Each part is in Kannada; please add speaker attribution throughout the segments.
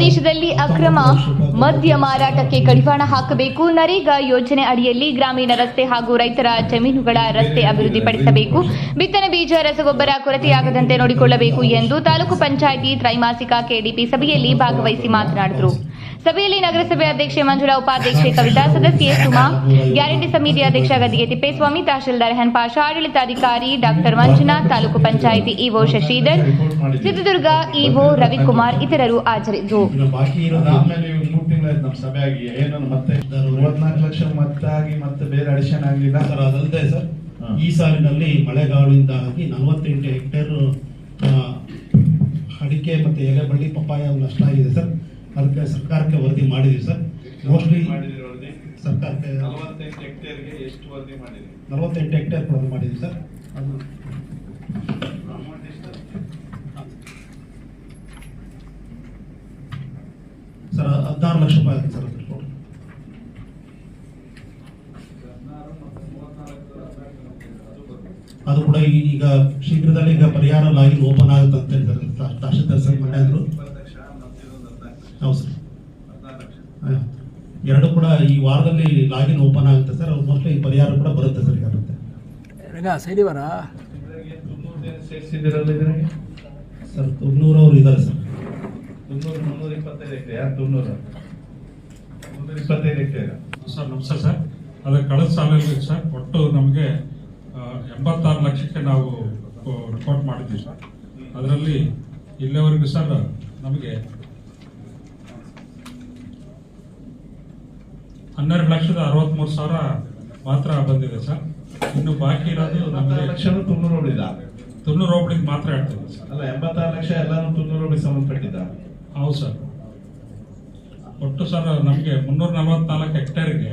Speaker 1: ಪ್ರದೇಶದಲ್ಲಿ ಅಕ್ರಮ ಮದ್ಯ ಮಾರಾಟಕ್ಕೆ ಕಡಿವಾಣ ಹಾಕಬೇಕು. ನರೇಗಾ ಯೋಜನೆ ಅಡಿಯಲ್ಲಿ ಗ್ರಾಮೀಣ ರಸ್ತೆ ಹಾಗೂ ರೈತರ ಜಮೀನುಗಳ ರಸ್ತೆ ಅಭಿವೃದ್ಧಿಪಡಿಸಬೇಕು. ಬಿತ್ತನೆ ಬೀಜ, ರಸಗೊಬ್ಬರ ಕೊರತೆಯಾಗದಂತೆ ನೋಡಿಕೊಳ್ಳಬೇಕು ಎಂದು ತಾಲೂಕು ಪಂಚಾಯಿತಿ ತ್ರೈಮಾಸಿಕ ಕೆಡಿಪಿ ಸಭೆಯಲ್ಲಿ ಭಾಗವಹಿಸಿ ಮಾತನಾಡಿದರು. ಸಭೆಯಲ್ಲಿ ನಗರಸಭೆ ಅಧ್ಯಕ್ಷೆ ಮಂಜುಳಾ ಉಪಾಧ್ಯಕ್ಷೆ ಕವಿತಾ ಸದಸ್ಯೆ ಸುಮಾ ಗ್ಯಾರಂಟಿ ಸಮಿತಿ ಅಧ್ಯಕ್ಷ ಗದಿಗೆ ತಿಪ್ಪೇಸ್ವಾಮಿ ತಹಶೀಲ್ದಾರ್ ರೆಹನ್ ಪಾಷ ಆಡಳಿತಾಧಿಕಾರಿ doctor Manjunath taluk panchayat EO Shashidhar Chitradurga EO Ravikumar ಇತರರು ಹಾಜರಿದ್ದರು.
Speaker 2: ಈ ಸಾಲಿನಲ್ಲಿ ಮಳೆಗಾಲದಿಂದಾಗಿ ನಲವತ್ತೆಂಟು ಹೆಕ್ಟೇರ್ ಅಡಿಕೆ ಮತ್ತೆ ಎಲೆ ಬಳ್ಳಿ ಪಪ್ಪಾಯ ನಷ್ಟ ಆಗಿದೆ ಸರ್. ಅದಕ್ಕೆ ಸರ್ಕಾರಕ್ಕೆ ವರದಿ ಮಾಡಿದೀವಿ ಸರ್. ಮೋಸ್ಟ್ಲಿ
Speaker 3: ಮಾಡಿದಿರಿ
Speaker 2: ಸರ್ಕಾರಕ್ಕೆ
Speaker 3: ನಲವತ್ತೆಂಟು ಹೆಕ್ಟೇರ್ಗೆ ಎಷ್ಟು ವರದಿ ಮಾಡಿದ್ರಿ
Speaker 2: ನಲವತ್ತೆಂಟು ಹೆಕ್ಟೇರ್ ವರದಿ ಮಾಡಿದ್ದೀವಿ ಸರ್. ಅದು ಸರ್ ಹದಿನಾರು ಲಕ್ಷ ರೂಪಾಯಿ ಆಗುತ್ತೆ ಸರ್
Speaker 3: ಅದು
Speaker 2: ಕೂಡ ಈಗ ಶೀಘ್ರದಲ್ಲಿ ಈಗ ಪರಿಹಾರ ಲಾಗಿನ್ ಓಪನ್ ಆಗುತ್ತೆ ಅಂತ ಹೇಳ್ತಾರೆ ತಾ- ತಹಶೀಲ್ದಾರ್ ಸರ್ ಮನೆ ಅಂದ್ರು
Speaker 3: ಇಪ್ಪತ್ತು ಲಕ್ಷ ಮತ್ತೆ ಇನ್ನೊಂದು ಹದಿನಾಲ್ಕು ಲಕ್ಷ
Speaker 2: ಹೌದು ಸರ್
Speaker 3: ಹದಿನಾರು ಲಕ್ಷ
Speaker 2: ಹ. ಎರಡು ಕೂಡ ಈ ವಾರದಲ್ಲಿ ಲಾಗಿನ್ ಓಪನ್ ಆಗುತ್ತೆ ಸರ್ ಮೋಸ್ಟ್ಲಿ ಪರಿಹಾರ ಕೂಡ ಬರುತ್ತೆ ಸರ್
Speaker 3: ಏನು ಸೇರಿಸಿದಿರಲ್ಲ
Speaker 2: ಸರ್ ತುಮ್ನೂರು ಅವರು ಇದ್ದಾರೆ ಸರ್.
Speaker 3: ತುಮೂರು ಮುನ್ನೂರ ಇಪ್ಪತ್ತೈದು ಹೆಕ್ಟೇರ್ ಯಾರು ಮುನ್ನೂರ ಇಪ್ಪತ್ತೈದು
Speaker 4: ಸರ್ ನಮಸ್ತೆ ಸರ್. ಅದೇ ಕಳೆದ ಸಾಲಲ್ಲಿ ಸರ್ ಒಟ್ಟು ನಮಗೆ ಎಂಬತ್ತಾರು ಲಕ್ಷಕ್ಕೆ ನಾವು ರಿಪೋರ್ಟ್ ಮಾಡಿದ್ವಿ ಸರ್. ಅದರಲ್ಲಿ ಇಲ್ಲಿವರೆಗೂ ಸರ್ ನಮಗೆ ಹನ್ನೆರಡು ಲಕ್ಷದ ಅರವತ್ತ್ಮೂರು ಸಾವಿರ ಮಾತ್ರ ಬಂದಿದೆ ಸರ್. ಇನ್ನು ಬಾಕಿ ಇರೋದು ನಮಗೆ
Speaker 3: ಲಕ್ಷನೂ ತುಮೂರು ಹೊಡಿದ
Speaker 4: ತುನ್ನೂರು ಹೋಬಳಿಗೆ ಮಾತ್ರ ಹೇಳ್ತೇವೆ ಸರ್.
Speaker 3: ಅಲ್ಲ ಎಂಬತ್ತಾರು ಲಕ್ಷ ಎಲ್ಲಾನು ತುನ್ನೂರು ಹೊಡಿಗೆ ಸಂಬಂಧಪಟ್ಟಿದ್ದ?
Speaker 4: ಹೌದು ಸರ್. ಒಟ್ಟು ಸರ್ ನಮಗೆ ಮುನ್ನೂರ ನಲವತ್ನಾಲ್ಕು ಹೆಕ್ಟೇರ್ಗೆ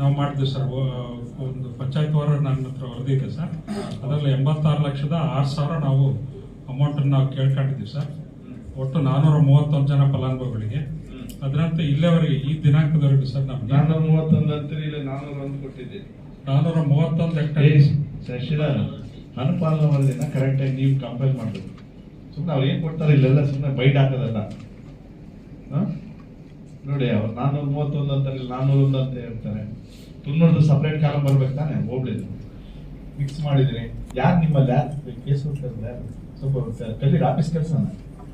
Speaker 4: ನಾವು ಮಾಡ್ತೀವಿ ಸರ್. ಒಂದು ಪಂಚಾಯತ್ ವಾರ ನನ್ನ ಹತ್ರ ವರದಿ ಇದೆ ಸರ್. ಅದರಲ್ಲಿ ಎಂಬತ್ತಾರು ಲಕ್ಷದ ಆರು ಸಾವಿರ ನಾವು ಅಮೌಂಟನ್ನು ನಾವು ಕೇಳ್ಕೊಂಡಿದ್ದೀವಿ ಸರ್. ಒಟ್ಟು ನಾನ್ನೂರ ಮೂವತ್ತೊಂದು ಜನ ಫಲಾನುಭವಿಗಳಿಗೆ. ಅದರಂತೆ ಇಲ್ಲಿವರೆಗೆ ಈ ದಿನಾಂಕದವರೆಗೂ ಸರ್ ನಮ್ಗೆ.
Speaker 3: ನಾನೂರ ಮೂವತ್ತೊಂದು ಅಂತೇಳಿ ಇಲ್ಲಿ ನಾನೂರ ಒಂದು ಕೊಟ್ಟಿದ್ದೆ
Speaker 4: ನಾನೂರ ಮೂವತ್ತೊಂದು
Speaker 3: ಶಶಿರ
Speaker 4: ಹೆಕ್ಟೇರ್
Speaker 3: ಅನುಪಾಲನ ವರದಿನ ಕರೆಕ್ಟಾಗಿ ನೀವು ಕಂಪೇರ್ ಮಾಡಬೇಕು. ಸುಮ್ಮನೆ ಅವ್ರು ಏನು ಕೊಡ್ತಾರೆ ಇಲ್ಲೆಲ್ಲ ಸುಮ್ಮನೆ ಬೈಟ್ ಹಾಕೋದಲ್ಲ. ಹಾಂ? ನೋಡಿ ಅವ್ರು ನಾನೂರ ಮೂವತ್ತೊಂದು ಅಂತಾರೆ ನಾನೂರ ನಾನ್ನೂರ ಒಂದು ಅಂತ ಹೇಳ್ತಾರೆ. ತುನ್ನೂರ್ದು ಸಪ್ರೇಟ್ ಕಾಲಂ ಬರ್ಬೇಕು ತಾನೆ ಹೋಗ್ಲಿದ್ದು ಮಿಕ್ಸ್ ಮಾಡಿದ್ರಿ ಯಾರು ನಿಮ್ಮಲ್ಲಿ ಯಾರು ಕೇಸ್ ಹೋಗ್ತಾರೆ ಸ್ವಲ್ಪ ಕಲೀರಿ ಆಫೀಸ್ ಕೆಲಸ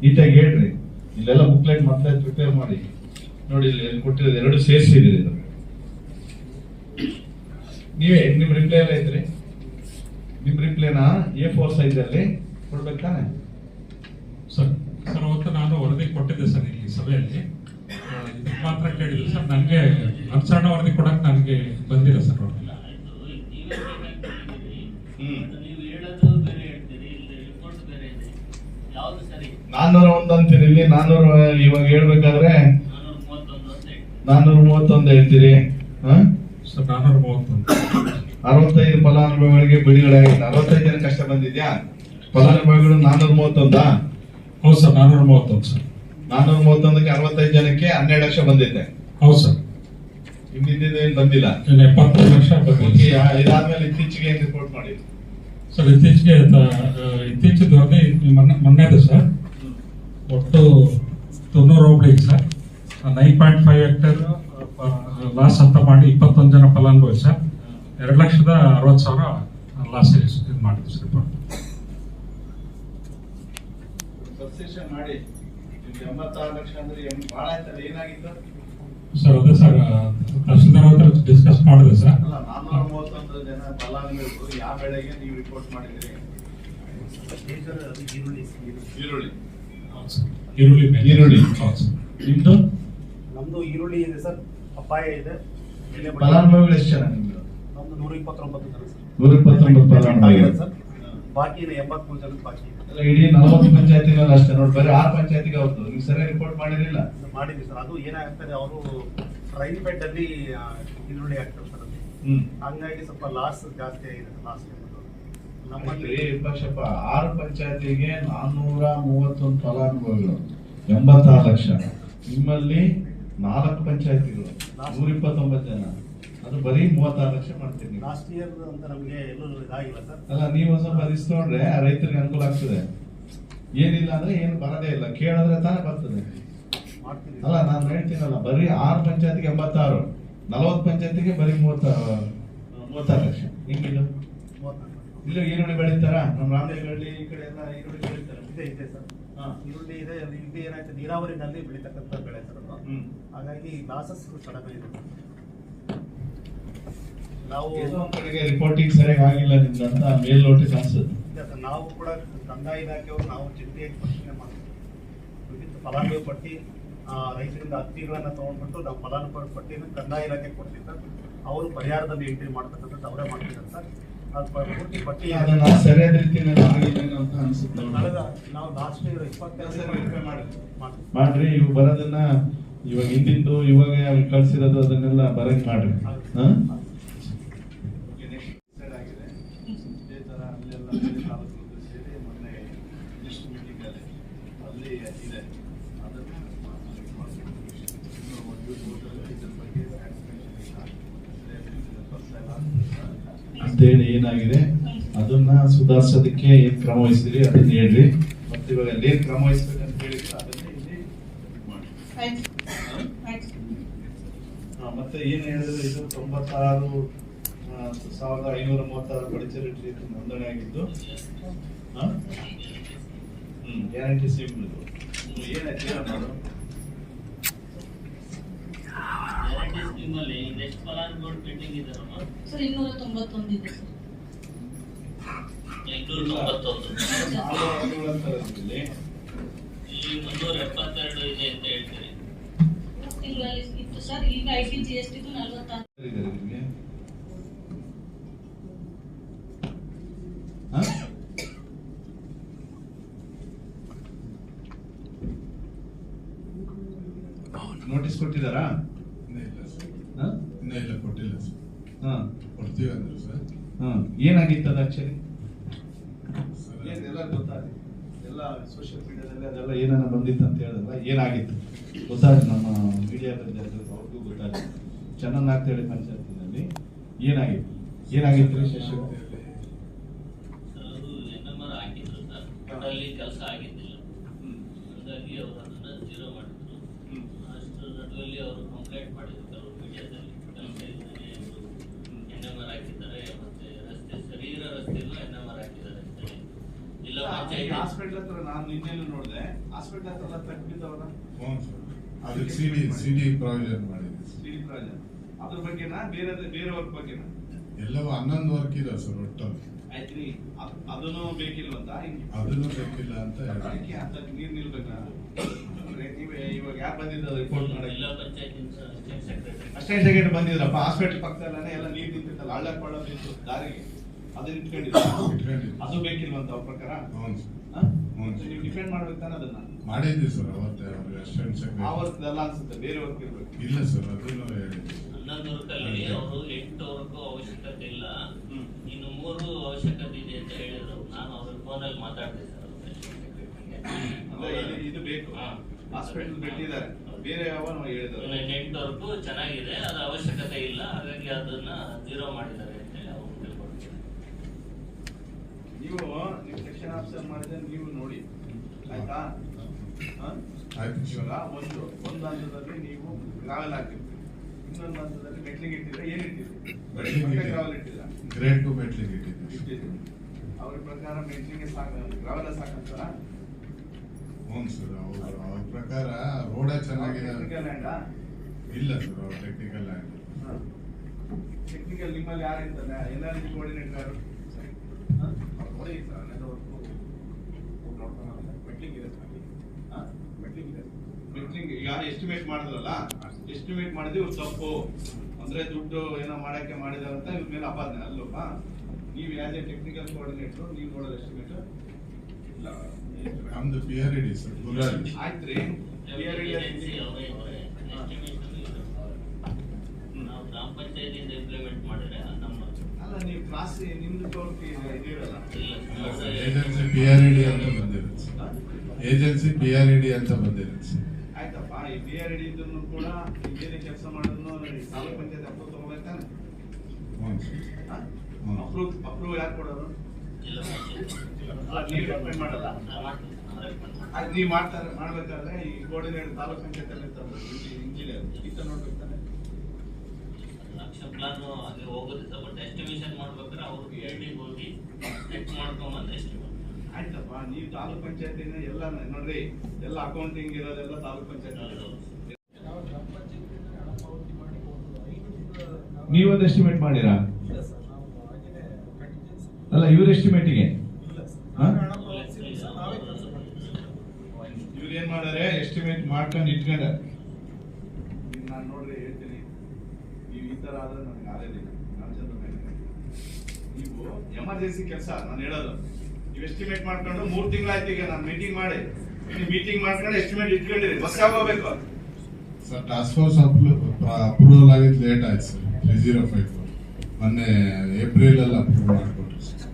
Speaker 3: ನೀಟಾಗಿ ಹೇಳ್ರಿ. ಇಲ್ಲೆಲ್ಲ ಬುಕ್ಲೆಟ್ ಮತ್ತೆ ಪ್ರಿಪೇರ್ ಮಾಡಿ. ನೋಡಿ ಇಲ್ಲಿ ಕೊಟ್ಟಿರೋದು ಎರಡು ಇದು ನೀವೇ ನಿಮ್ಮ ರಿಪ್ಲೈ ಎಲ್ಲ ಇದ್ರಿ. ನಿಮ್ಮ ರಿಪ್ಲೈನ ಎ ಫೋರ್ ಸೈಜ್ ಅಲ್ಲಿ ಕೊಡ್ಬೇಕು ತಾನೆ?
Speaker 4: ಸರ್ ಸರ್ ಅವತ್ತು ನಾನು ವರದಿ ಕೊಟ್ಟಿದ್ದೆ ಸರ್ ಈ ಸಭೆಯಲ್ಲಿ. ಮಾತ್ರ ಕೇಳಿಲ್ಲ ಸರ್ ನನಗೆ ಅನುಸರಣ ವರದಿ ಕೊಡಕ್ಕೆ ನನಗೆ ಬಂದಿಲ್ಲ ಸರ್ ವರದಿ
Speaker 5: ಸರಿ
Speaker 3: ನಾನ್ನೂರ ಒಂದು ಅಂತೀರಿ ಇಲ್ಲಿ ನಾನ್ನೂರ ಇವಾಗ ಹೇಳ್ಬೇಕಾದ್ರೆ
Speaker 5: ನಾನೂರ ಮೂವತ್ತೊಂದು ಅಂತ ಹೇಳಿ
Speaker 3: ನಾನ್ನೂರ ಮೂವತ್ತೊಂದು ಹೇಳ್ತೀರಿ? ಹ?
Speaker 4: ಸರ್ ನಾನ್ನೂರ ಮೂವತ್ತೊಂದು
Speaker 3: ಅರವತ್ತೈದು ಫಲಾನುಭವಿಗಳಿಗೆ ಬಿಡುಗಡೆಯಾಗಿದೆ ಅರವತ್ತೈದು ಜನ ಕಷ್ಟ ಬಂದಿದ್ಯಾ? ಫಲಾನುಭವಿಗಳು ನಾನ್ನೂರ ಮೂವತ್ತೊಂದಾ
Speaker 4: ಹೌದು ಸರ್ ನಾನ್ನೂರ ಮೂವತ್ತೊಂದು ಸರ್.
Speaker 3: ನಾನ್ನೂರ ಮೂವತ್ತೊಂದಕ್ಕೆ ಅರವತ್ತೈದು ಜನಕ್ಕೆ ಹನ್ನೆರಡು ಲಕ್ಷ ಬಂದಿದೆ.
Speaker 4: ಹೌದು ಸರ್.
Speaker 3: ಇನ್ನಿದ್ದೇನು ಏನು ಬಂದಿಲ್ಲ?
Speaker 4: ಎಪ್ಪತ್ತೈದು ಲಕ್ಷ
Speaker 3: ಇದಾದ್ಮೇಲೆ ಇತ್ತೀಚೆಗೆ ಏನು ರಿಪೋರ್ಟ್ ಮಾಡಿ
Speaker 4: ಸರ್ ಇತ್ತೀಚೆಗೆ ಇತ್ತೀಚೆಗೆ ಇತ್ತೀಚಿನ ಮೊನ್ನೆ ಮೊನ್ನೆದು ಸರ್. ಒಟ್ಟು ತೊನ್ನೂರು ಹೋಬಳಿಗೆ sir. Nine point five hectare loss ಅಂತ ಮಾಡಿ ಇಪ್ಪತ್ತೊಂದು ಜನ ಫಲಾನುಭವಿ ಸರ್. ಎರಡು ಲಕ್ಷದ ಅರವತ್ತು ಸಾವಿರ ಲಾಸ್ ಇದು ಮಾಡಿದ್ವಿ ಸರ್ ರಿಪೋರ್ಟ್
Speaker 3: ಮಾಡಿ.
Speaker 4: ಸರ್ ಅದೇ ಸರ್ ತಹಸೀಲ್ದಾರ್ ಹತ್ರ ಡಿಸ್ಕಸ್ ಮಾಡಿದೆ ಸರ್.
Speaker 3: ಯಾವ ಬೆಳೆಗೆ ನೀವು ರಿಪೋರ್ಟ್ ಮಾಡಿದ್ರಿ ಈರುಳ್ಳಿ
Speaker 4: ಹೌದು ಸರ್. ಈರುಳ್ಳಿ.
Speaker 3: ಈರುಳ್ಳಿ.
Speaker 4: ಹೌದು ಸರ್.
Speaker 3: ನಿಮ್ದು?
Speaker 6: ನಮ್ದು ಈರುಳ್ಳಿ ಇದೆ ಸರ್. ಅಪಾಯ ಇದೆ.
Speaker 3: ಫಲಾನುಭವಿಗಳು ಎಷ್ಟು ಜನ ನಿಮ್ದು?
Speaker 6: ನಮ್ದು ನೂರ ಇಪ್ಪತ್ತೊಂಬತ್ತು ಜನ ಸರ್.
Speaker 3: ನೂರ ಇಪ್ಪತ್ತೊಂಬತ್ತು ಫಲಾನುಭವಿಗಳು.
Speaker 6: ಸರ್. ಬಾಕಿ ಇದೆ ಎಂಬತ್ಮೂರು ಜನ ಬಾಕಿ ಇದೆ.
Speaker 3: ಅಲ್ಲ, ಇಡೀ ನಲವತ್ತು ಪಂಚಾಯತಿನಲ್ಲಿ ಅಷ್ಟೇ. ನೋಡಿ ಬರೀ ಆರು ಪಂಚಾಯತಿಗೆ ಅವ್ರದ್ದು. ನೀವು ಸರಿಯಾಗಿ ರಿಪೋರ್ಟ್ ಮಾಡಿರಲಿಲ್ಲ?
Speaker 6: ಮಾಡಿದ್ವಿ ಸರ್. ಅದು ಏನಾಗ್ತದೆ ಅವರು ರೈನ್ ಬೆಡ್ ಅಲ್ಲಿ ಈರುಳ್ಳಿ ಹಾಕ್ತಾರೆ ಸರ್ ಅಲ್ಲಿ.
Speaker 3: ಹ್ಮ್.
Speaker 6: ಹಂಗಾಗಿ ಸ್ವಲ್ಪ ಲಾಸ್ ಜಾಸ್ತಿ ಆಗಿದೆ ಲಾಸ್ ನಮ್ಮಲ್ಲಿ
Speaker 3: ವಿಪಕ್ಷಪ್ಪ ಆರು ಪಂಚಾಯತಿಗೆ ನಾನ್ನೂರ ಮೂವತ್ತೊಂದು ಫಲಾನುಭವಿಗಳು. ಎಂಬತ್ತಾರು ಲಕ್ಷ. ನಿಮ್ಮಲ್ಲಿ ನಾಲ್ಕು ಪಂಚಾಯತಿಗಳು ನೂರ ಇಪ್ಪತ್ತೊಂಬತ್ತು ಜನ. ಅದು ಬರೀ ಮೂವತ್ತಾರು ಲಕ್ಷ ಮಾಡ್ತೀನಿ
Speaker 6: ಲಾಸ್ಟ್ ಇಯರ್ ಅಂತ ನಮಗೆ ಎಲ್ಲೂ ಇದಾಗಿಲ್ಲ ಸರ್.
Speaker 3: ಅಲ್ಲ ನೀವು ಸ್ವಲ್ಪ ನೋಡ್ರೆ ಆ ರೈತರಿಗೆ ಅನುಕೂಲ ಆಗ್ತದೆ. ಏನಿಲ್ಲ ಅಂದ್ರೆ ಏನು ಬರದೇ ಇಲ್ಲ. ಕೇಳಿದ್ರೆ ತಾನೇ ಬರ್ತದೆ. ಅಲ್ಲ ನಾನು ಹೇಳ್ತೀನಲ್ಲ ಬರೀ ಆರು ಪಂಚಾಯತಿಗೆ ಎಂಬತ್ತಾರು ನಲವತ್ತು ಪಂಚಾಯತಿಗೆ ಬರೀ ಮೂವತ್ತ ಮೂವತ್ತಾರು ಲಕ್ಷ.
Speaker 6: ಹಿಂಗಿಲ್ಲ.
Speaker 3: ಇಲ್ಲಿ ಈರುಳ್ಳಿ ಬೆಳೀತಾರ? ನಮ್ಮ ರಾಮದೇವಳ್ಳಿ ಈ ಕಡೆ ಎಲ್ಲ ಈರುಳ್ಳಿ ಬೆಳಿತಾರೆ?
Speaker 6: ಇದೆ ಇದೆ ಸರ್. ಈರುಳ್ಳಿ ಇದೆ ಇಲ್ಲಿ ಏನಾಯ್ತು ನೀರಾವರಿನಲ್ಲಿ ಬೆಳೀತಕ್ಕಂಥ ಬೆಳೆ ಸರ್. ಹಾಗಾಗಿ ಲಾಸಸ್ ಕಡಿಮೆ ಇದೆ ನಾವು
Speaker 3: ರಿಪೋರ್ಟಿಂಗ್ ಸರಿಯಾಗಿ ಆಗಿಲ್ಲ ನಿಮ್ದು ಅಂತ ಅನ್ಸುತ್ತೆ.
Speaker 6: ನಾವು ಕೂಡ ಕಂದಾಯ ಇಲಾಖೆಯವರು ನಾವು ಜಂಟಿಯಾಗಿ ಪ್ರಶ್ನೆ ಮಾಡ್ತೀವಿ. ವಿವಿಧ ಫಲಾನುಭವಿ ಪಟ್ಟಿ ಆ, ರೈತರಿಂದ ಅರ್ಜಿಗಳನ್ನ ತಗೊಂಡ್ಬಿಟ್ಟು ನಾವು ಫಲಾನುಭವಿ ಪಟ್ಟಿನ ಕಂದಾಯ ಇಲಾಖೆ ಕೊಡ್ತೀವಿ ಸರ್. ಅವರು ಪರಿಹಾರದಲ್ಲಿ ಎಂಟ್ರಿ ಮಾಡ್ತಕ್ಕಂಥದ್ದು ಅವರೇ ಮಾಡ್ತಿದ್ದಾರೆ ಸರ್.
Speaker 3: ಅದನ್ನ ಸರಿಯಾದ ರೀತಿಯಲ್ಲಿ ಅಂತ ಅನ್ಸುತ್ತೆ? ಮಾಡ್ರಿ ಇವ್ ಬರೋದನ್ನ ಇವಾಗ ಹಿಂದಿಂದು ಇವಾಗ ಕಳ್ಸಿರೋದು ಅದನ್ನೆಲ್ಲ ಬರಂಗ್ ಮಾಡ್ರಿ. ಹಾ? ಇದೇ ತರ ಅಲ್ಲೆಲ್ಲ ಬೇರೆ ತಾಲೂಕುಗಳು ಸೇರಿ ಮೊನ್ನೆ ಲಿಸ್ಟ್ ಮೀಟಿಂಗ್ ಅಲ್ಲಿ ಅಲ್ಲಿ ಇದೆ ಅದನ್ನ ಇದು ಮಾಡ್ಬೇಕು. ಇನ್ನು ಒಂದು ಹೋಟೆಲ್ ಇದ್ರ ಬಗ್ಗೆ satisfaction ಇಲ್ಲ. ಫಸ್ಟ್ ಎಲ್ಲ ಅಂತೇಳಿ ಏನಾಗಿದೆ? ಅದನ್ನ ಸುಧಾರಿಸೋದಕ್ಕೆ ಏನ್ ಕ್ರಮ ವಹಿಸಿದ್ರಿ? ಅದನ್ನ ಹೇಳ್ರಿ. ಮತ್ತೆ ಇವಾಗ ಏನ್ ಕ್ರಮ ವಹಿಸ್ಬೇಕಂತ ಹೇಳಿದ್ರೆ? ಇಲ್ಲಿ ಮಾಡಿ. ಮತ್ತೆ ಏನ್ ಹೇಳಿದ್ರೆ ಇದು ತೊಂಬತ್ತಾರು ಸಾವಿರದ ಐನೂರ ಮೂವತ್ತಾರು ಪಡಿತರ ರೀತಿ ನೋಂದಣಿ ಆಗಿದ್ದು ಗ್ಯಾರಂಟಿ ಸಿಮ್ ಇದು ಏನಾಯ್ತು
Speaker 5: ಅಲ್ಲಿ ಎಷ್ಟು ಫಲಾನುಭವಿಗಳು ಪೆಂಡಿಂಗ್ ಇದಾರಮ್ಮ
Speaker 7: ಸರ್ ಇನ್ನೂರ ತೊಂಬತ್ತೊಂದು ಇದೆ ಸರ್.
Speaker 5: ಎಂಟುನೂರ ತೊಂಬತ್ತೊಂದು.
Speaker 3: ಇಲ್ಲಿ.
Speaker 5: ಮುನ್ನೂರ ಎಪ್ಪತ್ತೆರಡು ಇದೆ ಅಂತ ಹೇಳ್ತೀರಿ.
Speaker 7: ತಿಂಗಳಲ್ಲಿ ಇತ್ತು ಸರ್. ಈಗ ಐ ಟಿ ಜಿ ಎಸ್ ಟಿದು ನಲ್ವತ್ತಾರು.
Speaker 3: ಇದ್ದಾರೆ ನಿಮ್ಗೆ ಹಾ? ನೋಟಿಸ್ ಕೊಟ್ಟಿದ್ದಾರಾ
Speaker 8: ಇನ್ನೂ ಇಲ್ಲ ಸರ್
Speaker 3: ಹಾ?
Speaker 8: ಇನ್ನೂ ಇಲ್ಲ ಕೊಟ್ಟಿಲ್ಲ ಸರ್.
Speaker 3: ಹಾ.
Speaker 8: ಕೊಡ್ತೀವಿ ಅಂದ್ರು ಸರ್.
Speaker 3: ಹಾ. ಏನಾಗಿತ್ತು ಅದು ಆಕ್ಚುಲಿ
Speaker 8: ಸರ್
Speaker 3: ಎಲ್ಲ ಗೊತ್ತಾಗಿದೆ ಎಲ್ಲ ಸೋಷಿಯಲ್ ಮೀಡಿಯಾದಲ್ಲಿ ಅದೆಲ್ಲ ಏನಾರ ಬಂದಿತ್ತು ಅಂತ ಹೇಳಿದ್ರಲ್ಲ ಏನಾಗಿತ್ತು? ಗೊತ್ತಾಯ್ತು ನಮ್ಮ ಮೀಡಿಯಾ ಬಂದಿದ್ದು ಅವ್ರಿಗೂ ಗೊತ್ತಾಯ್ತು ಚೆನ್ನಾಗಿ ಅಂತೇಳಿ ಪಂಚಾಯತಿನಲ್ಲಿ ಏನಾಗಿತ್ತು? ಏನಾಗಿತ್ತು ರೀ ಶಶಿಕಲಾ?
Speaker 5: ಸರ್ ಅವರು ಎನ್ ಎಂ ಆರ್ ಹಾಕಿದ್ರು ಸರ್ ಅಲ್ಲಿ ಕೆಲಸ ಆಗಿದ್ದಿಲ್ಲ ಹಾಗಾಗಿ ಅವರು ಅದನ್ನ ಜೀರೋ ಮಾಡಿದ್ರು ಅಷ್ಟು ನಡುವಲ್ಲಿ ಅವರು ಕಂಪ್ಲೇಂಟ್ ಮಾಡಿದ್ರು ಕೆಲವು ಮೀಡಿಯಾದಲ್ಲಿ ಕೆಲಸ ಇದ್ದಾರೆ ಎನ್ ಎಂ ಆರ್ ಹಾಕಿದ್ದಾರೆ ಮತ್ತೆ ರಸ್ತೆ ಸರಿ ಇರೋ ರಸ್ತೆ ಇಲ್ಲ ಎನ್ ಎಂ ಆರ್ ಹಾಕಿದ್ದಾರೆ ಅಂತ ಹೇಳಿ ಜಿಲ್ಲಾ
Speaker 3: ಈ
Speaker 5: ಪಂಚಾಯತ್
Speaker 3: ಹಾಸ್ಪಿಟ್ಲ್ ಹತ್ರ ನಾನು ನಿನ್ನೆಲ್ಲೂ ನೋಡಿದೆ. ಹಾಸ್ಪಿಟ್ಲ್ ಹತ್ರ ಎಲ್ಲ ತಗ್ಗಿದ್ದವರ
Speaker 8: ಹ್ಞೂ ಸರ್. ಅದಕ್ಕೆ C D C D provision ಮಾಡಿದೆ ಸರ್.
Speaker 3: ಶ್ರೀ ರಾಜ ಅದ್ರ ಬಗ್ಗೆನಾ? ಬೇರೆ ಬೇರೆ ವರ್ಕ್ ಬಗ್ಗೆನಾ?
Speaker 8: ಎಲ್ಲವೂ ಹನ್ನೊಂದು ವರ್ಕ್ ಇದೆ ಸರ್ ಒಟ್ಟಲ್ಲಿ.
Speaker 3: ಆಯ್ತ್ರಿ ಅದ್- ಅದನ್ನು ಬೇಕಿಲ್ವಂತ?
Speaker 8: ಅದನ್ನು ಬೇಕಿಲ್ಲ ಅಂತ
Speaker 3: ಅದಕ್ಕೆ ಅಂತ ನೀರ್ ನಿಲ್ಲಬೇಕಾ ಅಂದ್ರೆ ನೀವೇ ಇವಾಗ ಯಾರು ಬಂದಿದ್ದ ರಿಪೋರ್ಟ್ ಮಾಡೋ
Speaker 5: ಇಲ್ಲ ಪಂಚಾಯತ್ ಸೆಕ್ರೆಟರಿ
Speaker 3: ಅಸಿಸ್ಟೆಂಟ್ ಸೆಕ್ರೆಟರಿ ಬಂದಿದ್ರಪ್ಪ. ಹಾಸ್ಪಿಟಲ್ ಪಕ್ಕದಲ್ಲೇ ಎಲ್ಲ ನೀರ್ ನಿಂತಿತ್ತಲ್ಲ. ಹಳ್ಳ ಕೊಳ್ಳ ಬಿತ್ತು ದಾರಿಗೆ. ಅದನ್ನ
Speaker 8: ಇಟ್ಕೊಂಡಿದ್ವಿ.
Speaker 3: ಅದು ಬೇಕಿಲ್ವಂತ ಅವ್ರ ಪ್ರಕಾರ
Speaker 8: ಸರ್.
Speaker 3: ಹಾ? ನೀವು ಡಿಪೆಂಡ್ ಮಾಡ್ಬೇಕು ತಾನೆ ಅದನ್ನ?
Speaker 8: ಮಾಡಿದ್ವಿ ಸರ್ ಅವತ್ತೇ
Speaker 3: ಆ ವರ್ಕ್ ಅನ್ಸುತ್ತೆ ಬೇರೆ ವರ್ಕ್ ಇರ್ಬೇಕು.
Speaker 8: ಇಲ್ಲ ಸರ್ ಅದನ್ನು ಹೇಳಿದ್ವಿ
Speaker 5: ಹನ್ನೊಂದು ವರ್ಕಲ್ಲಿ ಅವರು ಎಂಟು ವರ್ಕು ಅವಶ್ಯಕತೆ ಇಲ್ಲ.
Speaker 3: ಹ್ಮ್.
Speaker 5: ಇನ್ನು ಮೂರು ಅವಶ್ಯಕತೆ ಇದೆ ಅಂತ ಹೇಳಿದ್ರು. ನಾನು ಅವ್ರ ಫೋನಲ್ಲಿ ಮಾತಾಡ್ದೆ ಸರ್. ಅವ್ರ
Speaker 3: ಅಂದ್ರೆ ಇದು- ಇದು ಬೇಕು.
Speaker 5: ಹಾ.
Speaker 3: ಹಾಸ್ಪಿಟಲ್ ಬಿಟ್ಟಿದ್ದಾರೆ. ಬೇರೆ ಯಾವ
Speaker 5: ಹೇಳಿದ್ರು. ಎಂಟು ವರ್ಕು ಚೆನ್ನಾಗಿದೆ. ಅದು ಅವಶ್ಯಕತೆ ಇಲ್ಲ. ಹಾಗಾಗಿ ಅದನ್ನ ಜೀರೋ ಮಾಡಿದ್ದಾರೆ ಅಂತ ಹೇಳಿ ಅವ್ರು ತಿಳ್ಕೊಳ್ತಾರೆ
Speaker 3: ನೀವು ನೀವು ಸೆಕ್ಷನ್ ಆಫೀಸರ್ ಮಾಡಿದ್ರೆ ನೀವು ನೋಡಿ. ಆಯ್ತಾ? ಇವಾಗ ಒಂದು ಒಂದು ಹಂತದಲ್ಲಿ ನೀವು ಗ್ರಾವೆಲ್ ಹಾಕಿರ್ತೀರಿ. ಇನ್ನೊಂದು ಹಂತದಲ್ಲಿ ಮೆಟ್ಲಿಂಗ್ ಇಟ್ಟಿದ್ರೆ ಏನ್ ಇಟ್ಟಿದ್ರಿ. ಗ್ರಾವೆಲ್ ಇಟ್ಟಿಲ್ಲ
Speaker 8: ಗ್ರೇಡ್ ಟು ಮೆಟ್ಲಿಗೆ ಇಟ್ಟಿದ್ವಿ
Speaker 3: ಇಟ್ಟಿದ್ರಿ ಅವ್ರ ಪ್ರಕಾರ ಮೆಟ್ಲಿಂಗ್ ಸಾಕ ಗ್ರಾವೆಲ್ ಸಾಕಂತಾರ?
Speaker 8: ಹ್ಞೂ ಸರ್ ಅವ್ರ ಅವ್ರ ಪ್ರಕಾರ ರೋಡ ಚೆನ್ನಾಗಿದೆ ಇಲ್ಲ ಸರ್ ಅವ್ರ ಟೆಕ್ನಿಕಲ್ ಲ್ಯಾಂಡ್
Speaker 3: ಟೆಕ್ನಿಕಲ್ ನಿಮ್ಮಲ್ಲಿ ಯಾರು ಇರ್ತಾರೆ energy R coordinator? Network metalling ಇದೆ? ಮೆಟ್ಲಿಂಗ್ ಇದೆ. ಮೆಟ್ಲಿಂಗ್ ಈಗ ಎಸ್ಟಿಮೇಟ್ ಮಾಡಿದ್ರಲ್ಲ ಎಸ್ಟಿಮೇಟ್ ಮಾಡಿದ್ರೆ ಇವ್ರು ತಪ್ಪು. ಅಂದ್ರೆ ದುಡ್ಡು ಏನೋ ಮಾಡಕ್ಕೆ ಮಾಡಿದಾರೆ ಅಂತ ಇವ್ರ ಮೇಲೆ ಅಪಾದನೆ ಅಲ್ಲಪ್ಪ. ನೀವು ಎ ಟೆಕ್ನಿಕಲ್ ಕೋಆರ್ಡಿನೇಟರ್ ನೀವು ನೋಡೋದು ಎಸ್ಟಿಮೇಟ್ ಇಲ್ಲ.
Speaker 8: ನಮ್ದು P R E D sir
Speaker 5: estimation ಇದೆ ನಾವು ಗ್ರಾಮ ಪಂಚಾಯತಿಯಿಂದ ಇಂಪ್ಲಿಮೆಂಟ್ ಮಾಡಿದ್ರೆ
Speaker 8: agency P R E D ಅಂತ ಬಂದಿರುತ್ತೆ? ಏಜೆನ್ಸಿ ಪಿ ಆರ್ ಇಡಿ ಅಂತ ಬಂದಿರುತ್ತೆ.
Speaker 3: ಆಯ್ತಪ್ಪ ಈ ಬಿ ಆರ್ ಇದ್ದನ್ನು ಕೂಡ ಈ ಕೆಲಸ ಮಾಡೋದನ್ನು ತಾಲೂಕ್ ಪಂಚಾಯತ್ ಅಪ್ರೂವ್ ತಗೋಬೇಕಾನೆ. ಅಪ್ರೂವ್ ಅಪ್ರೂವ್ ಯಾರು ಕೊಡೋರು
Speaker 5: ಜಿಲ್ಲಾ ಪಂಚಾಯತ್
Speaker 3: ಅಲ್ಲ, ನೀವು ರೆಕಮೆಂಡ್ ಮಾಡಲ್ಲ. ಅದ್ ನೀವ್ ಮಾಡ್ತಾರೆ ಮಾಡ್ಬೇಕಾದ್ರೆ ಈ ಕೋರ್ಡಿನೇಟರ್ ತಾಲೂಕ್ ಪಂಚಾಯತ್ ಅಲ್ಲಿ ಇಂಜಿನಿಯರ್ ಈತ ನೋಡ್ಬೇಕಾನೆ
Speaker 5: ಲಕ್ಷ ಪ್ಲಾನ್ ಅಲ್ಲಿ ಹೋಗುತ್ತೆ ಬಟ್ ಎಸ್ಟಿಮೇಷನ್ ಮಾಡ್ಬೇಕಾದ್ರೆ ಅವ್ರು ಫೀಲ್ಡಿಗೆ ಹೋಗಿ ಚೆಕ್ ಮಾಡ್ಕೊಂಬಂದು ಎಸ್ಟಿಮೇಟ್
Speaker 3: ಆಯ್ತಪ್ಪ ನೀವು ತಾಲೂಕ್ ಪಂಚಾಯತಿನ ಎಲ್ಲ ನೋಡ್ರಿ ಎಲ್ಲ ಅಕೌಂಟಿಂಗ್ ಇರೋದೆಲ್ಲ ತಾಲೂಕ್ ಪಂಚಾಯತ್. ನೀವೊಂದು ಎಸ್ಟಿಮೇಟ್ ಮಾಡಿರಾ? ಅಲ್ಲ ಇವ್ರ ಎಸ್ಟಿಮೇಟಿಗೆ ಇವ್ರು ಏನ್ ಮಾಡಾರೆ ಎಸ್ಟಿಮೇಟ್ ಮಾಡ್ಕೊಂಡು ಇಟ್ಕೊಂಡ ನಾನು ನೋಡ್ರಿ ಹೇಳ್ತೀನಿ ಆದ್ರೆ ನನಗೆ ಆಗೋದಿಲ್ಲ ನಾಯ್ಕ. ನೀವು ಎಮರ್ಜೆನ್ಸಿ ಕೆಲಸ ನಾನು ಹೇಳೋದು. ನೀವು ಎಸ್ಟಿಮೇಟ್ ಮಾಡ್ಕೊಂಡು ಮೂರ್ ತಿಂಗಳಾಯ್ತು ಈಗ ನಾನು ಮೀಟಿಂಗ್ ಮಾಡಿ. ಮೀಟಿಂಗ್ ಮಾಡ್ಕೊಂಡು ಎಸ್ಟಿಮೇಟ್ ಇಟ್ಕೊಂಡಿರಿ. ಬಸ್ ಯಾವಾಗ ಹೋಗ್ಬೇಕು.
Speaker 8: ಸರ್ ಟಾಸ್ಕ್ ಫೋರ್ಸ್ ಅಪ್ರೂವಲ್ ಆಗಿದ್ದು ಲೇಟ್ ಆಯ್ತು sir. Three zero five four ಮೊನ್ನೆ ಏಪ್ರಿಲ್ ಅಲ್ಲಿ ಅಪ್ರೂವ್ ಮಾಡಿಕೊಟ್ರು ಸರ್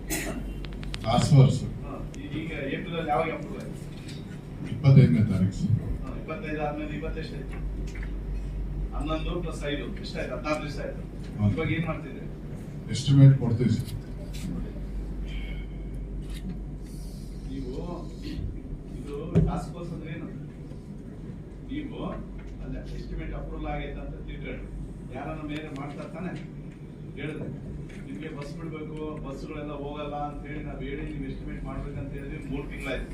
Speaker 8: ಟಾಸ್ಕ್ ಫೋರ್ಸ್
Speaker 3: ಈಗ ಏಪ್ರಿಲ್ ಅಲ್ಲಿ ಯಾವಾಗ ಅಪ್ರೂವ್ ಆಯ್ತು?
Speaker 8: ಇಪ್ಪತ್ತೈದನೇ ತಾರೀಕು ಸರ್.
Speaker 3: ಇಪ್ಪತ್ತೈದು ಆದ್ಮೇಲೆ ಇಪ್ಪತ್ತೆಷ್ಟು ಹನ್ನೊಂದು ಪ್ಲಸ್ ಐದು. ಎಷ್ಟಾಯ್ತು ಹದಿನಾರು ದಿವಸ ಆಯ್ತು. ಇವಾಗ ಏನ್ ಮಾಡ್ತಿದ್ರೆ
Speaker 8: ಎಸ್ಟಿಮೇಟ್ ಕೊಡ್ತೀವಿ ಸರ್.
Speaker 3: ನೀವು ಇದು ಟಾಸ್ಕ್ ಫೋರ್ಸ್ ಅಂದ್ರೆ ಏನು? ನೀವು ಅಲ್ಲ ಎಸ್ಟಿಮೇಟ್ ಅಪ್ರೂವಲ್ ಆಗೈತೆ ಅಂತ ತಿಳ್ಕೊಳ್ಳಿ. ಯಾರನ್ನ ಮೇಲೆ ಮಾಡ್ತಾ ತಾನೆ? ಹೇಳಿದೆ. ನಿಮ್ಗೆ ಬಸ್ ಬಿಡ್ಬೇಕು ಬಸ್ಗಳೆಲ್ಲ ಹೋಗಲ್ಲ ಅಂತ ಹೇಳಿ ನಾವು ಹೇಳಿ ನೀವು ಎಸ್ಟಿಮೇಟ್ ಮಾಡ್ಬೇಕಂತ ಹೇಳಿದ್ವಿ. ಮೂರ್ ತಿಂಗಳಾಯ್ತು.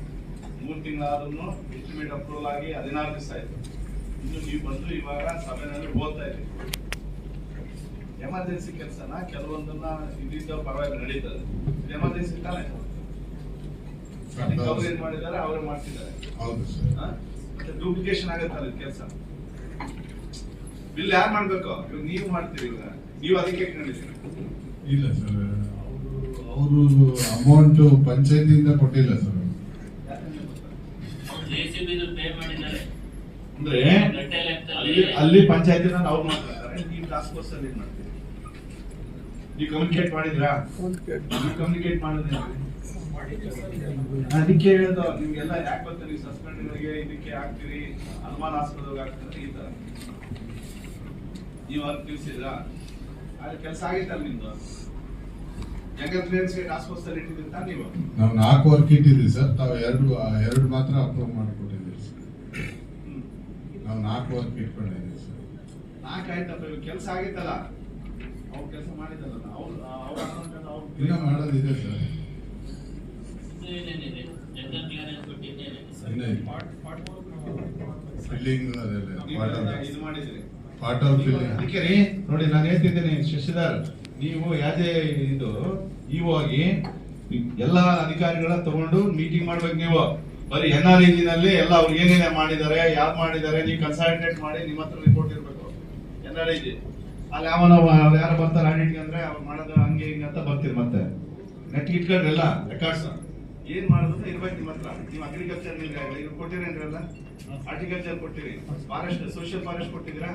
Speaker 3: ಮೂರ್ ತಿಂಗಳಾದ್ರೂ ಎಸ್ಟಿಮೇಟ್ ಅಪ್ರೂವಲ್ ಆಗಿ ಹದಿನಾರು ದಿವಸ ಆಯ್ತು. ಇನ್ನು ನೀವು ಬಂದು ಇವಾಗ ಸಭೆನಲ್ಲಿ ಓದ್ತಾ ಇದ್ದೀವಿ ಎಮರ್ಜೆನ್ಸಿ ಕೆಲಸನ? ಕೆಲವೊಂದನ್ನ ಇದ್ದ ಪರವಾಗಿ ನಡೀತದೆ. ಎಮರ್ಜೆನ್ಸಿ ತಾನೇ? ಅವ್ರು ಏನ್ ಮಾಡಿದ್ದಾರೆ ಅವರೇ ಮಾಡ್ತಿದ್ದಾರೆ.
Speaker 8: ಹೌದು ಸರ್.
Speaker 3: ಹಾ? ಮತ್ತೆ ಡೂಪ್ಲಿಕೇಶನ್ ಆಗತ್ತಲ್ಲ ಕೆಲಸ. ಬಿಲ್ ಯಾರು ಮಾಡ್ಬೇಕು? ಇವಾಗ ನೀವು ಮಾಡ್ತೀರಿ ಇವಾಗ. ನೀವು ಅದಕ್ಕೆ
Speaker 8: ಇಲ್ಲ ಸರ್. ಅವರು ಅಮೌಂಟ್ ಪಂಚಾಯತಿಯಿಂದ ಕೊಟ್ಟಿಲ್ಲ ಸರ್.
Speaker 5: ಜೆಸಿಬಿ ಪೇ
Speaker 3: ಅಂದ್ರೆ ಅಲ್ಲಿ ಅಲ್ಲಿ ಪಂಚಾಯತಿನ ಅವ್ರು ಮಾಡ್ತಾರೆ ನೀವು ಟಾಸ್ಕ್ ಫೋರ್ಸ್ ಅಲ್ಲಿ ನೀವು ಕಮ್ಯುನಿಕೇಟ್ ಮಾಡಿದ್ರಾ? ನೀವು ಕಮ್ಯುನಿಕೇಟ್ ಮಾಡಿದ್ರೆ? ಅದಕ್ಕೆ ಹೇಳೋದು, ನಿಮ್ಗೆಲ್ಲ ಯಾಕೆ ಗೊತ್ತಾ? ನೀವು ಸಸ್ಪೆಂಡ್ಗಳಿಗೆ ಇದಕ್ಕೆ ಹಾಕ್ತೀರಿ, ಅನುಮಾನಾಸ್ಪದವಾಗಿ ಹಾಕ್ತಾರೆ ಈ ತರ. ನೀವು ಅದು ತಿಳಿಸಿದ್ರ? ಅಲ್ಲಿ ಕೆಲಸ ಆಗಿತ್ತಲ್ಲ ನಿಮ್ದು? ಅಲ್ಲಿ ನೀವು?
Speaker 8: ನಾವು ನಾಲ್ಕು ವರ್ಕ್ ಇಟ್ಟಿದ್ದೀವಿ ಸರ್. ತಾವು ಎರಡು ಎರಡು ಮಾತ್ರ ಅಪ್ರೂವ್ ಮಾಡಿಕೊಟ್ಟಿದ್ದೀವಿ ಸರ್. ನಾವು ನಾಲ್ಕು ವರ್ಕ್ ಇಟ್ಕೊಂಡಿದ್ದೀವಿ ಸರ್.
Speaker 3: ನಾಲ್ಕು ಆಯ್ತಪ್ಪ ಇವಾಗ ಕೆಲಸ ಆಗಿತ್ತಲ್ಲ? ಅವ್ರು ಕೆಲಸ ಮಾಡಿದ್ದಲ್ಲ ಅವ್ರು ಅವ್ರ
Speaker 8: ಇನ್ನೂ ಮಾಡೋದಿದೆ ಸರ್.
Speaker 5: ಏನೇನಿದೆ ಜನರಲ್ ಕ್ಲಿಯರೆನ್ಸ್ ಕೊಟ್ಟಿದ್ದೇನೆ
Speaker 8: ಇನ್ನೂ ಫಿಲ್ಲಿಂಗ್ ಅದೆಲ್ಲ
Speaker 3: ನೀವು
Speaker 8: ವಾಟರ್
Speaker 3: ಇದು ಮಾಡಿದ್ರಿ
Speaker 8: ವಾಟರ್ ಫಿಲ್ಲಿಂಗ್
Speaker 3: ಅದಕ್ಕೆ ರೀ ನೋಡಿ ನಾನು ಹೇಳ್ತಿದ್ದೇನೆ ಶಶಿಧರ್ ನೀವು ಯಾವ್ದೇ ಇದು ಇವು ಆಗಿ ಎಲ್ಲ ಅಧಿಕಾರಿಗಳ ತಗೊಂಡು ಮೀಟಿಂಗ್ ಮಾಡ್ಬೇಕು ನೀವು. ಬರೀ ಎನ್ ಆರ್ ಇಂಜಿನಲ್ಲಿ ಎಲ್ಲ ಅವ್ರು ಏನೇನೆ ಮಾಡಿದ್ದಾರೆ ಯಾರು ಮಾಡಿದ್ದಾರೆ ನೀವು ಕನ್ಸಲ್ಟೇಟ್ ಮಾಡಿ ನಿಮ್ಮ ಹತ್ರ ರಿಪೋರ್ಟ್ ಇರಬೇಕು. ಎನ್ ಆರ್ ಐಜಿ ಅಲ್ಲಿ ಅವನ ಯಾರು ಬರ್ತಾರೆ ಆಡಿಟ್ಗೆ ಅಂದ್ರೆ ಅವ್ರು ಮಾಡೋದು ಹಂಗೆ ಹಿಂಗೆ ಅಂತ ಬರ್ತೀರಿ ಮತ್ತೆ. ನೆಟ್ ಇಟ್ಕೊಂಡ್ರೆ ಎಲ್ಲ ರೆಕಾರ್ಡ್ಸ್ ಏನ್ ಮಾಡೋದು ಇರ್ಬೇಕು ನಿಮ್ಮ ಹತ್ರ. ನೀವು ಅಗ್ರಿಕಲ್ಚರ್ ಇವ್ರು ಕೊಟ್ಟಿರೇನ್ರಲ್ಲ ಹಾರ್ಟಿಕಲ್ಚರ್ ಕೊಟ್ಟಿರಿ. ಫಾರೆಸ್ಟ್ ಸೋಷಿಯಲ್ ಫಾರೆಸ್ಟ್ ಕೊಟ್ಟಿದ್ದೀರಾ?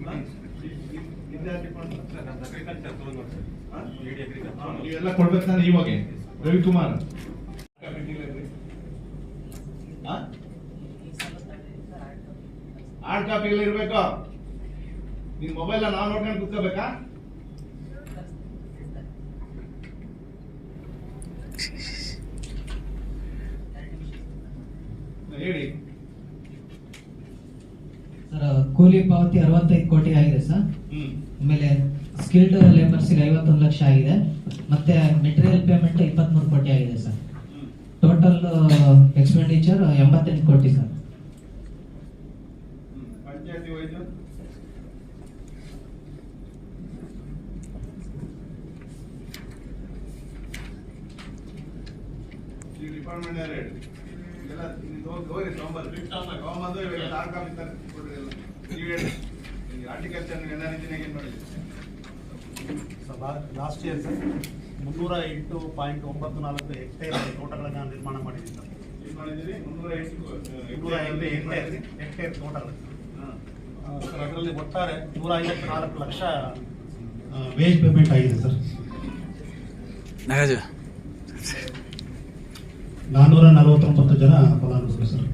Speaker 3: ಅಗ್ರಿಕಲ್ಚರ್ ನೀವೆಲ್ಲ ಕೊಡ್ಬೇಕು ನಾನು ಇವಾಗ. ರವಿಕುಮಾರ್. ಹಾರ್ಡ್ ಕಾಪಿಗಳು ಇರಬೇಕು? ನಿನ್ ಮೊಬೈಲ್ ನಾವು ನೋಡ್ಕೊಂಡು ಕುತ್ಕೋಬೇಕಾ? ಹೇಳಿ.
Speaker 9: ಸರ್ ಕೂಲಿ ಪಾವತಿ ಅರವತ್ತೈದು ಕೋಟಿ ಆಗಿದೆ ಸರ್.
Speaker 3: ಹ್ಮ್.
Speaker 9: ಆಮೇಲೆ ಸ್ಕಿಲ್ಡ್ ಲೇಬರ್ಸ್ಗೆ ಐವತ್ತೊಂದು ಲಕ್ಷ ಆಗಿದೆ. ಮತ್ತೆ ಮೆಟೀರಿಯಲ್ ಪೇಮೆಂಟ್ ಇಪ್ಪತ್ಮೂರು ಕೋಟಿ ಆಗಿದೆ ಸರ್. ಟೋಟಲ್ ಎಕ್ಸ್ಪೆಂಡಿಚರ್ ಎಂಬತ್ತೆಂಟು ಕೋಟಿ ಸರ್
Speaker 6: ಲಾಸ್ಟ್ ಇಯರ್ ಸರ್ ಮುನ್ನೂರ ಎಂಟು ಪಾಯಿಂಟ್ ಒಂಬತ್ತು ನಾಲ್ಕು ಹೆಕ್ಟೇರ್ ತೋಟಗಳನ್ನು ನಿರ್ಮಾಣ ಮಾಡಿದ್ದೀವಿ. ಸರ್
Speaker 3: ಮುನ್ನೂರ ಎಂಟು
Speaker 6: ಹೆಕ್ಟೇರ್ ಹೆಕ್ಟೇರ್ ತೋಟಗಳು. ಸರ್ ಅದರಲ್ಲಿ ಒಟ್ಟಾರೆ ನೂರ ಐವತ್ತು ನಾಲ್ಕು ಲಕ್ಷ ವೇಜ್ ಪೇಮೆಂಟ್ ಆಗಿದೆ ಸರ್.
Speaker 10: ನಾಗರಾಜ
Speaker 2: ನಾನ್ನೂರ ನಲವತ್ತೊಂಬತ್ತು ಜನ ಫಲಾನುಭವಿ ಸರ್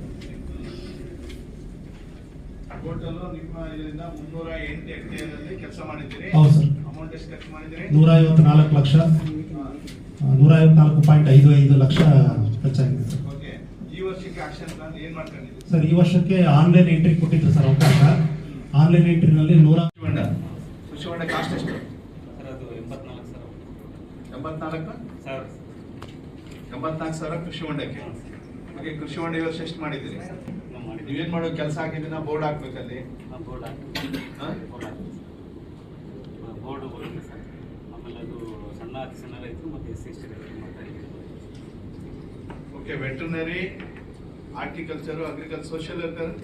Speaker 3: ಟೋಟಲ್ ನಿಮ್ಮ ಇದರಿಂದ ಮುನ್ನೂರ ಎಂಟು ಕೆಲಸ ಮಾಡಿದ್ದೀರಿ.
Speaker 2: ಹೌದು ಸರ್.
Speaker 3: ಅಮೌಂಟ್ ಎಷ್ಟು ಖರ್ಚು ಮಾಡಿದ್ದೀರಿ?
Speaker 2: ನೂರ ಐವತ್ನಾಲ್ಕು ಲಕ್ಷ. ನೂರ ಐವತ್ನಾಲ್ಕು ಪಾಯಿಂಟ್ ಐದು ಐದು ಲಕ್ಷ ಖರ್ಚಾಗಿದೆ ಸರ್.
Speaker 3: ಓಕೆ. ಈ ವರ್ಷಕ್ಕೆ ಆಕ್ಷನ್ ಪ್ಲಾನ್ ಏನು ಮಾಡ್ಕೊಂಡಿದ್ದೀರಿ
Speaker 2: ಸರ್ ಈ ವರ್ಷಕ್ಕೆ ಆನ್ಲೈನ್ ಎಂಟ್ರಿ ಕೊಟ್ಟಿದ್ರು ಸರ್ ಅವಕಾಶ. ಆನ್ಲೈನ್ ಎಂಟ್ರಿನಲ್ಲಿ ನೂರ
Speaker 3: ಹೊಂಡ ಕಾಸ್ಟ್ ಎಷ್ಟು?
Speaker 5: ಸರ್ ಅದು ಎಂಬತ್ನಾಲ್ಕು ಸರ್
Speaker 3: ಎಂಬತ್ನಾಲ್ಕು?
Speaker 5: ಸರ್
Speaker 3: ಎಂಬತ್ನಾಲ್ಕು ಸಾವಿರ ಕೃಷಿ ಹೊಂಡಕ್ಕೆ ಹಾಗೆ ಕೃಷಿ ಹೊಂಡ ಈ ವರ್ಷ ಎಷ್ಟು ಮಾಡಿದ್ದೀರಿ? ನೀವೇನ್ ಮಾಡೋ ಕೆಲಸ ಹಾಕಿದ್ದೀನ ಬೋರ್ಡ್ ಹಾಕ್ಬೇಕಲ್ಲಿ
Speaker 5: ಬೋರ್ಡ್ ಹಾಕಿ
Speaker 3: ಹಾ?
Speaker 5: ಬೋರ್ಡ್ ಹೋಗಿದೆ ಸರ್. ಆಮೇಲೆ ಅದು ಸಣ್ಣ ಅತಿ ಸಣ್ಣ ರೈತರು ಮತ್ತು ಎಸ್ ಸಿ ಎಸ್ ಟಿ ರೈತರು ಮಾಡ್ತಾ
Speaker 3: okay veterinary horticulture agriculture social welfare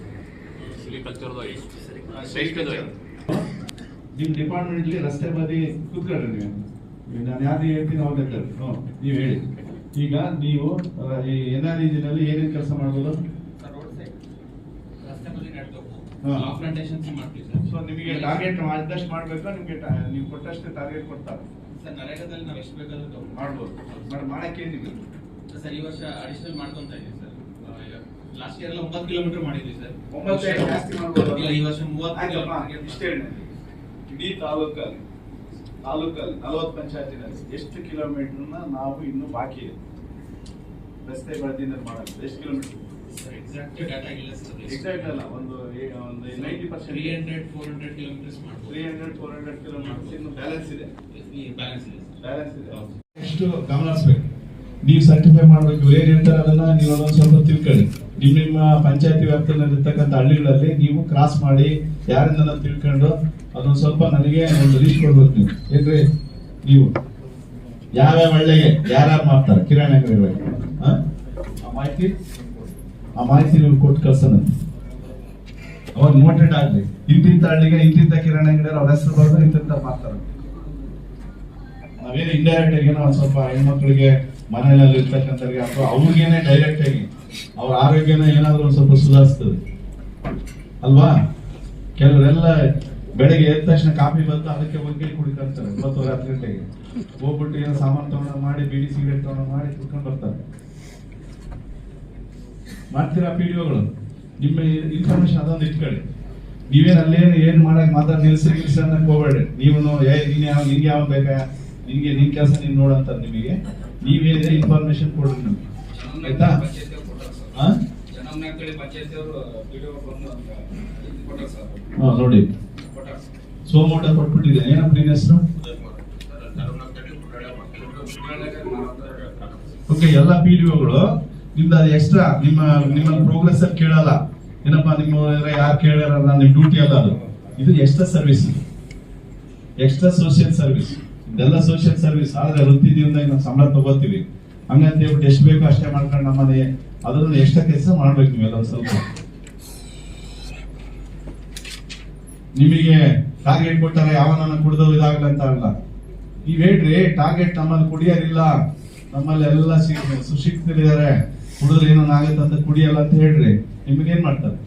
Speaker 3: ನಿಮ್ ಡಿಪಾರ್ಟ್ಮೆಂಟ್ ರಸ್ತೆ ಬದಿ ಕೂತ್ಕೊಳ್ರಿ ನೀವು. ನಾನು ಯಾರು ಹೇಳ್ತೀನಿ ಅವಾಗ ಹೇಳ್ತಾರೆ. ನೀವು ಹೇಳಿ. ಈಗ ನೀವು ಈ ಎನ್ ಆರ್ ಇಜಿನಲ್ಲಿ ಏನೇನು ಕೆಲಸ ಮಾಡ್ಬೋದು?
Speaker 11: ಪ್ಲಾಂಟೇಶನ್ಸ್ ಮಾಡ್ತೀವಿ ಸರ್.
Speaker 3: ಸೊ ನಿಮಗೆ ಟಾರ್ಗೆಟ್ ಮಾಡಿದಷ್ಟು ಮಾಡಬೇಕು ನಿಮಗೆ ನೀವು ಕೊಟ್ಟಷ್ಟು ಟಾರ್ಗೆಟ್ ಕೊಡ್ತಾರೆ.
Speaker 11: ಸರ್ ನರೇಗಾದಲ್ಲಿ ನಾವು ಎಷ್ಟು ಬೇಕಾದ್ರೂ
Speaker 3: ಮಾಡ್ಬೋದು. ಬಟ್ ಮಾಡಕ್ಕೆ ಏನಿಲ್ಲ.
Speaker 11: ಸರ್ ಈ ವರ್ಷ ಅಡಿಷನಲ್ ಮಾಡ್ಕೊಂತ ಇದ್ದೀವಿ ಸರ್. ಲಾಸ್ಟ್ ಇಯರ್ ಎಲ್ಲ ಒಂಬತ್ತು ಕಿಲೋಮೀಟರ್ ಮಾಡಿದ್ವಿ ಸರ್.
Speaker 3: ಒಂಬತ್ತು ಜಾಸ್ತಿ ಮಾಡ್ಬೋದು?
Speaker 11: ಇಲ್ಲ ಈ ವರ್ಷ ಮೂವತ್ತು
Speaker 3: ಇಷ್ಟೇ. ಇಡೀ ತಾಲೂಕಲ್ಲಿ ತಾಲೂಕಲ್ಲಿ ನಲವತ್ತು ಪಂಚಾಯತಿನಲ್ಲಿ ಎಷ್ಟು ಕಿಲೋಮೀಟರ್ನ ನಾವು ಇನ್ನೂ ಬಾಕಿ ಇದೆ. ರಸ್ತೆ ಬಳದಿನಲ್ಲಿ ಮಾಡೋದು ಎಷ್ಟು ಕಿಲೋಮೀಟರ್
Speaker 11: ಎಕ್ಸಾಕ್ಟ್ ಡಾಟಾ ಇಲ್ಲ ಸರ್
Speaker 3: ಎಕ್ಸಾಕ್ಟ್ ಅಲ್ಲ ಒಂದು ಏ- ಒಂದು ninety percent
Speaker 11: three hundred four hundred kilometres ಮಾಡ್ಬೋದು.
Speaker 3: Three hundred four hundred kilometres ಇನ್ನು ಬ್ಯಾಲೆನ್ಸ್ ಇದೆ.
Speaker 11: ಬ್ಯಾಲೆನ್ಸ್ ಇದೆ
Speaker 3: ಬ್ಯಾಲೆನ್ಸ್ ಇದೆ. ಎಷ್ಟು ಗಮನ ಹರಿಸ್ಬೇಕು ನೀವು ಸರ್ಟಿಫೈ ಮಾಡಬೇಕು ಏನು ಏನ್ ಹೇಳ್ತಾರೆ ಅದನ್ನ ನೀವು ಅದೊಂದು ಸ್ವಲ್ಪ ತಿಳ್ಕೊಳ್ಳಿ. ನಿಮ್ಮ ನಿಮ್ಮ ಪಂಚಾಯತಿ ವ್ಯಾಪ್ತಿಯಲ್ಲಿರ್ತಕ್ಕಂಥ ಹಳ್ಳಿಗಳಲ್ಲಿ ನೀವು ಕ್ರಾಸ್ ಮಾಡಿ ಯಾರಿಂದ ತಿಳ್ಕೊಂಡು ಅದೊಂದು ಸ್ವಲ್ಪ ನನಗೆ ಒಂದು ರೀಚ್ ಕೊಡ್ಬೇಕು ನೀವು. ಏನ್ರಿ? ನೀವು. ಯಾವ್ಯಾವ ಹಳ್ಳಿಗೆ ಯಾರ್ಯಾರು ಮಾಡ್ತಾರೆ? ಕಿರಾಣಿ ಅಂಗಡಿಗಳಿಗೆ. ಮಾಹಿತಿ? ಆ ಮಾಹಿತಿ ನೀವು ಕೊಟ್ಟು ಕಳ್ಸೋಣ. ಅವಾಗ ನೋಟೆಡ್ ಆಗ್ಲಿ. ಇಂತಿಂತ ಹಳ್ಳಿಗೆ ಇಂತಿಂತ ಕಿರಾಣಿ ಅಂಗಡಿಯವ್ರು ಅವ್ರ ಹೆಸರು ಬರೆದು ಇಂತಿಂತ ಮಾಡ್ತಾರೆ. ನಾವೇನು ಇಂಡೈರೆಕ್ಟ್ ಆಗಿ ಒಂದ್ ಸ್ವಲ್ಪ ಹೆಣ್ಮಕ್ಳಿಗೆ ಮನೆಯಲ್ಲಿ ಇರ್ತಕ್ಕಂಥವ್ರಿಗೆ ಅಥವಾ ಅವ್ರಿಗೇನೆ ಡೈರೆಕ್ಟ್ ಆಗಿ ಅವ್ರ ಆರೋಗ್ಯನ ಏನಾದ್ರೂ ಒಂದ್ ಸ್ವಲ್ಪ ಸುಧಾರಿಸ್ತದೆ. ಅಲ್ವಾ? ಕೆಲವರೆಲ್ಲ ಬೆಳಗ್ಗೆ ಎದ್ದ ತಕ್ಷಣ ಕಾಫಿ ಬಂತು ಅದಕ್ಕೆ ಒಗ್ಗಿ ಕುಡಿತಾರೆ ಒಂಬತ್ತುವರೆ ಹತ್ತು ಗಂಟೆಗೆ. ಹೋಗ್ಬಿಟ್ಟು ಏನೋ ಸಾಮಾನು ತಗೊಂಡ ಮಾಡಿ, ಬಿಡಿ ಸಿಗರೇಟ್ ತಗೊಂಡು ಮಾಡಿ ಕುಡ್ಕೊಂಡು ಬರ್ತಾರೆ. ಮಾಡ್ತೀರಾ ಪಿಡಿಒಗಳು ನಿಮ್ಮ ಇನ್ಫಾರ್ಮೇಶನ್ ಅದೊಂದು ಇಟ್ಕೊಳ್ಳಿ. ನೀವೇನು ಅಲ್ಲೇನು ಏನು ಮಾಡಕ್ ಮಾತಾಡ್ ನಿಲ್ಸಿ ನಿಲ್ಸಿ ಅನ್ನಕ್ ಹೋಗ್ಬೇಡ್ರಿ ನೀವು ಏ ನಿನ್ ಯಾವ ನಿನ್ಗೆ ಯಾವ ಬೇಕಾ? ನಿನ್ಗೆ ನಿನ್ ಕೆಲಸ ನೀನು ನೋಡಂತ ನಿಮಗೆ. ನೀವೇನಿದೆ ಇನ್ಫಾರ್ಮೇಶನ್ ಕೊಡ್ರಿ ನಿಮ್ಗೆ. ಆಯ್ತಾ? ಹಾ ನೋಡಿ. ಸೋಮೋಟ ಕೊಟ್ಬಿಟ್ಟಿದೆ. ಏನಪ್ಪ ನಿನ್ನ ಹೆಸರು? ಓಕೆ ಎಲ್ಲ ಪಿ ಡಿ ಒಗಳು ನಿಮ್ದು ಅದು ಎಕ್ಸ್ಟ್ರಾ ನಿಮ್ಮ ನಿಮ್ಮ ಪ್ರೋಗ್ರೆಸ್ ಅಲ್ಲಿ ಕೇಳಲ್ಲ. ಏನಪ್ಪ, ನಿಮ್ಮ ಯಾರು ಕೇಳಿರಲ್ಲ ನಿಮ್ ಡ್ಯೂಟಿ ಅಲ್ಲ ಅದು. ಇದು extra service extra social service ಇದೆಲ್ಲ ಸೋಷಿಯಲ್ ಸರ್ವಿಸ್ ಆದ್ರೆ ವೃತ್ತಿ ಜೀವನದಾಗ ನಾವು ಸಂಬಳ ತಗೋತೀವಿ. ಹಂಗಂತ ಹೇಳ್ಬಿಟ್ಟು ಎಷ್ಟು ಬೇಕೋ ಅಷ್ಟೇ ಮಾಡ್ಕೊಂಡು ನಮ್ಮನೆ ಅದನ್ನ ಎಕ್ಸ್ಟ್ರಾ ಕೆಲಸ ಮಾಡ್ಬೇಕು ನೀವೆಲ್ಲ ಸ್ವಲ್ಪ. ನಿಮಗೆ ಟಾರ್ಗೆಟ್ ಕೊಟ್ಟಾರೆ ಯಾವನ ಕುಡ್ದು ಇದಾಗಲ್ಲ ಅಂತ ಅಲ್ಲ. ನೀವ್ ಹೇಳ್ರಿ ಟಾರ್ಗೆಟ್ ನಮ್ಮಲ್ಲಿ ಕುಡಿಯೋರಿಲ್ಲ. ನಮ್ಮಲ್ಲಿ ಎಲ್ಲ ಸಿ- ಸುಶಿಕ್ಷಿತರಿದ್ದಾರೆ. ಕುಡಿದ್ರೆ ಏನೋ ಆಗುತ್ತೆ ಅಂತ ಕುಡಿಯಲ್ಲ ಅಂತ ಹೇಳ್ರಿ ಏನ್ ಮಾಡ್ತಾರೆ?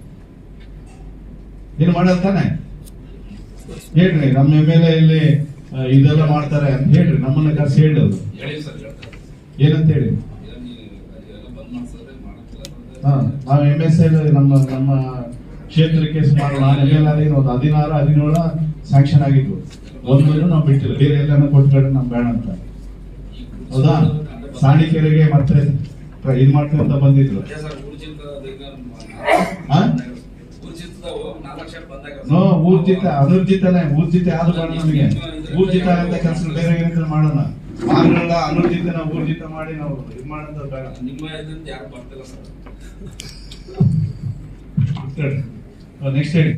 Speaker 3: ಏನ್ ಮಾಡಲ್ಲ ತಾನೆ? ಹೇಳ್ರಿ ನಮ್ಮ ಎಂ ಎಲ್ ಎ ಇಲ್ಲಿ ಇದೆಲ್ಲ ಮಾಡ್ತಾರೆ ಅಂತ ಹೇಳ್ರಿ ನಮ್ಮನ್ನ ಕರ್ಸಿ ಹೇಳಿ ಏನಂತ ಹೇಳಿ? ಹಾ ನಾವು ಎಂ ಎಸ್ ಎಲ್ ನಮ್ಮ ನಮ್ಮ ಕ್ಷೇತ್ರಕ್ಕೆ ಸುಮಾರು ನಾನು ಎಂ ಎಲ್ ಆಗಿ ಒಂದು ಹದಿನಾರು ಹದಿನೇಳ ಸ್ಯಾಂಕ್ಷನ್ ಆಗಿದ್ವು. ಒಂದು ನಾವು ಬಿಟ್ಟಿಲ್ಲ ಬೇರೆ ಎಲ್ಲಾನು ಕೊಟ್ಕೊಂಡ್ರೆ ನಮ್ ಬೇಡ ಅಂತ. ಹೌದಾ? ಸಾಣಿಕೆರೆಗೆ ಮತ್ತೆ ಇದ್ ಮಾಡ್ತೀವಿ ಅಂತ ಬಂದಿದ್ರು.
Speaker 11: ಊರ್ಜಿತ
Speaker 3: ಹಾ?
Speaker 11: ಊರ್ಜಿತದವು ನಾಲ್ಕು ಲಕ್ಷ ಬಂದಾಗ
Speaker 3: ನೋ ಊರ್ಜಿತ ಅನುರ್ಜಿತನೇ ಊರ್ಜಿತ ಯಾವ್ದು ಬೇಡ ನಮಗೆ. ಊರ್ಜಿತ ಅಂತ ಕೆಲಸ ಬೇರೆ ಏನಿದ್ರೆ ಮಾಡೋಣ. ಮಾರ್ಗಗಳ ನಾವು ಊರ್ಜಿತ ಮಾಡಿ ನಾವು ಇದು ಮಾಡೋದು ಬೇಡ.
Speaker 11: ನಿಮ್ಮ ಯಾರು ಬರ್ತಿಲ್ಲ ಸರ್?
Speaker 3: ನೆಕ್ಸ್ಟ್ ಹೇಳಿ.